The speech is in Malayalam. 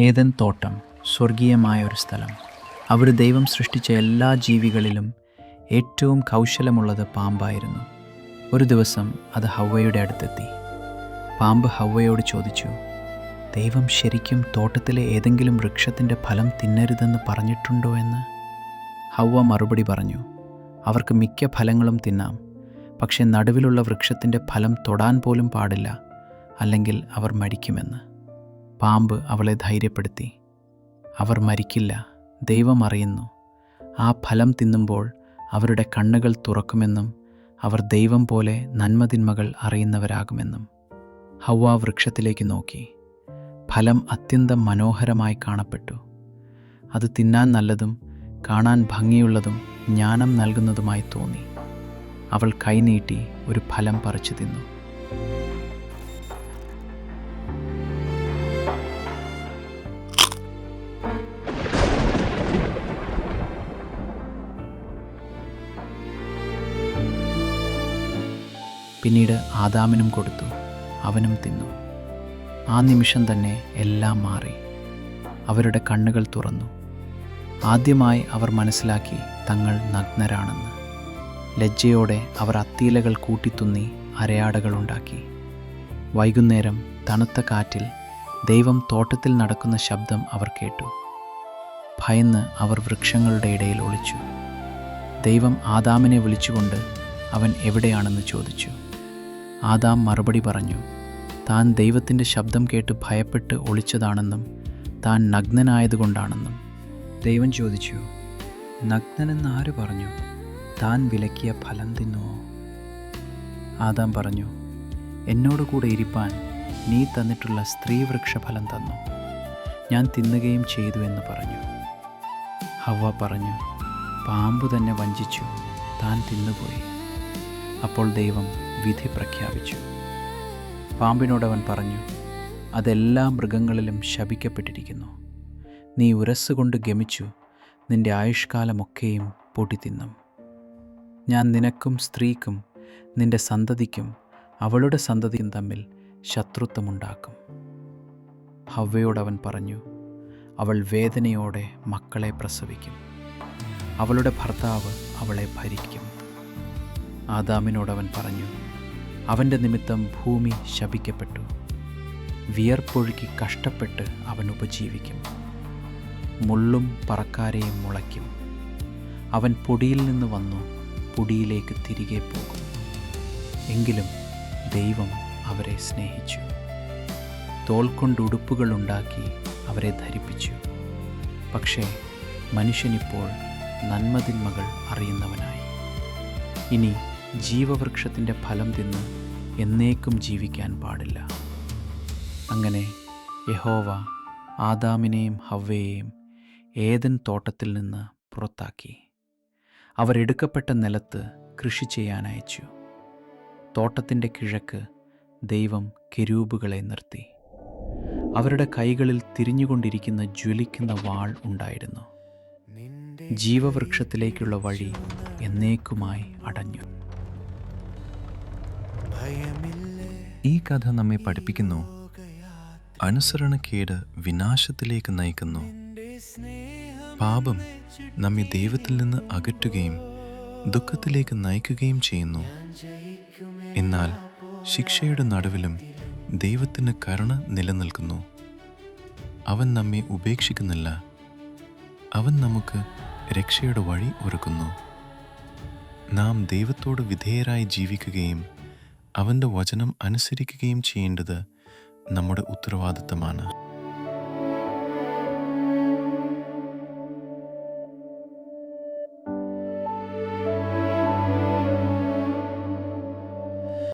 ഏതൻ തോട്ടം സ്വർഗീയമായ ഒരു സ്ഥലം. അവിടെ ദൈവം സൃഷ്ടിച്ച എല്ലാ ജീവികളിലും ഏറ്റവും കൗശലമുള്ളത് പാമ്പായിരുന്നു. ഒരു ദിവസം അത് ഹവ്വയുടെ അടുത്തെത്തി. പാമ്പ് ഹവ്വയോട് ചോദിച്ചു ദൈവം ശരിക്കും തോട്ടത്തിലെ ഏതെങ്കിലും വൃക്ഷത്തിന്റെ ഫലം തിന്നരുതെന്ന് പറഞ്ഞിട്ടുണ്ടോ എന്ന്? ഹവ്വ മറുപടി പറഞ്ഞു അവർക്ക് മിക്ക ഫലങ്ങളും തിന്നാം പക്ഷേ നടുവിലുള്ള വൃക്ഷത്തിന്റെ ഫലം തൊടാൻ പോലും പാടില്ല അല്ലെങ്കിൽ അവർ മരിക്കുമെന്ന്. പാമ്പ് അവളെ ധൈര്യപ്പെടുത്തി. അവർ മരിക്കില്ല ദൈവം അറിയുന്നു. ആ ഫലം തിന്നുമ്പോൾ അവരുടെ കണ്ണുകൾ തുറക്കുമെന്നും അവർ ദൈവം പോലെ നന്മതിന്മകൾ അറിയുന്നവരാകുമെന്നും ഹൗവ വൃക്ഷത്തിലേക്ക് നോക്കി. ഫലം അത്യന്തം മനോഹരമായി കാണപ്പെട്ടു. അത് തിന്നാൻ നല്ലതും കാണാൻ ഭംഗിയുള്ളതും ജ്ഞാനം നൽകുന്നതുമായി തോന്നി. അവൾ കൈനീട്ടി ഒരു ഫലം പറിച്ചു തിന്നു. പിന്നീട് ആദാമിനും കൊടുത്തു. അവനും തിന്നു. ആ നിമിഷം തന്നെ എല്ലാം മാറി. അവരുടെ കണ്ണുകൾ തുറന്നു. ആദ്യമായി അവർ മനസ്സിലാക്കി തങ്ങൾ നഗ്നരാണെന്ന്. ലജ്ജയോടെ അവർ അത്തീലകൾ കൂട്ടിത്തുന്നി അരയാടകളുണ്ടാക്കി വൈകുന്നേരം തണുത്ത കാറ്റിൽ ദൈവം തോട്ടത്തിൽ നടക്കുന്ന ശബ്ദം അവർ കേട്ടു. ഭയന്ന് അവർ വൃക്ഷങ്ങളുടെ ഇടയിൽ ഒളിച്ചു. ദൈവം ആദാമിനെ വിളിച്ചുകൊണ്ട് അവൻ എവിടെയാണെന്ന് ചോദിച്ചു. ആദാം മറുപടി പറഞ്ഞു താൻ ദൈവത്തിന്റെ ശബ്ദം കേട്ട് ഭയപ്പെട്ട് ഒളിച്ചതാണെന്നും താൻ നഗ്നനായതുകൊണ്ടാണെന്നും. ദൈവം ചോദിച്ചു നഗ്നനെന്ന് ആര് പറഞ്ഞു? താൻ വിലക്കിയ ഫലം തിന്നുവോ? ആദാം പറഞ്ഞു എന്നോട് കൂടെ ഇരിപ്പാൻ നീ തന്നിട്ടുള്ള സ്ത്രീവൃക്ഷ ഫലം തന്നു. ഞാൻ തിന്നുകയും ചെയ്തു എന്ന് പറഞ്ഞു. ഹവ പറഞ്ഞു പാമ്പു തന്നെ വഞ്ചിച്ചു താൻ തിന്നുപോയി. അപ്പോൾ ദൈവം വിധി പ്രഖ്യാപിച്ചു. പാമ്പിനോടവൻ പറഞ്ഞു അതെല്ലാ മൃഗങ്ങളിലും ശപിക്കപ്പെട്ടിരിക്കുന്നു. നീ ഉരസ്സുകൊണ്ട് ഗമിച്ചു നിന്റെ ആയുഷ്കാലമൊക്കെയും പൊടി തിന്നും ഞാൻ നിനക്കും സ്ത്രീക്കും നിന്റെ സന്തതിക്കും അവളുടെ സന്തതിയും തമ്മിൽ ശത്രുത്വമുണ്ടാക്കും. ഹവ്വയോടവൻ പറഞ്ഞു അവൾ വേദനയോടെ മക്കളെ പ്രസവിക്കും. അവളുടെ ഭർത്താവ് അവളെ ഭരിക്കും. ആദാമിനോടവൻ പറഞ്ഞു അവന്റെ നിമിത്തം ഭൂമി ശപിക്കപ്പെട്ടു. വിയർപ്പൊഴുക്കി കഷ്ടപ്പെട്ട് അവൻ ഉപജീവിക്കും. മുള്ളും പറക്കാരെയും മുളയ്ക്കും. അവൻ പൊടിയിൽ നിന്ന് വന്നു പൊടിയിലേക്ക് തിരികെ പോകും. എങ്കിലും ദൈവം അവരെ സ്നേഹിച്ചു. തോൽ കൊണ്ട് ഉടുപ്പുകൾ ഉണ്ടാക്കി അവരെ ധരിപ്പിച്ചു. പക്ഷേ മനുഷ്യനിപ്പോൾ നന്മതിന്മകൾ അറിയുന്നവനായി. ഇനി ജീവവൃക്ഷത്തിന്റെ ഫലം തിന്ന് എന്നേക്കും ജീവിക്കാൻ പാടില്ല. അങ്ങനെ യഹോവ ആദാമിനെയും ഹവ്വയെയും ഏതൻ തോട്ടത്തിൽ നിന്ന് പുറത്താക്കി. അവരെടുക്കപ്പെട്ട നിലത്ത് കൃഷി ചെയ്യാൻ അയച്ചു. തോട്ടത്തിന്റെ കിഴക്ക് ദൈവം കെരൂബുകളെ നിർത്തി. അവരുടെ കൈകളിൽ തിരിഞ്ഞുകൊണ്ടിരിക്കുന്ന ജ്വലിക്കുന്ന വാൾ ഉണ്ടായിരുന്നു. ജീവവൃക്ഷത്തിലേക്കുള്ള വഴി എന്നേക്കുമായി അടഞ്ഞു. ഈ കഥ നമ്മെ പഠിപ്പിക്കുന്നു. അനുസരണക്കേട് വിനാശത്തിലേക്ക് നയിക്കുന്നു. പാപം നമ്മെ ദൈവത്തിൽ നിന്ന് അകറ്റുകയും ദുഃഖത്തിലേക്ക് നയിക്കുകയും ചെയ്യുന്നു. എന്നാൽ ശിക്ഷയുടെ നടുവിലും ദൈവത്തിന് കരുണ നിലനിൽക്കുന്നു. അവൻ നമ്മെ ഉപേക്ഷിക്കുന്നില്ല. അവൻ നമുക്ക് രക്ഷയുടെ വഴി ഒരുക്കുന്നു. നാം ദൈവത്തോട് വിധേയരായി ജീവിക്കുകയും അവന്റെ വചനം അനുസരിക്കുകയും ചെയ്യേണ്ടത് നമ്മുടെ ഉത്തരവാദിത്തമാണ്.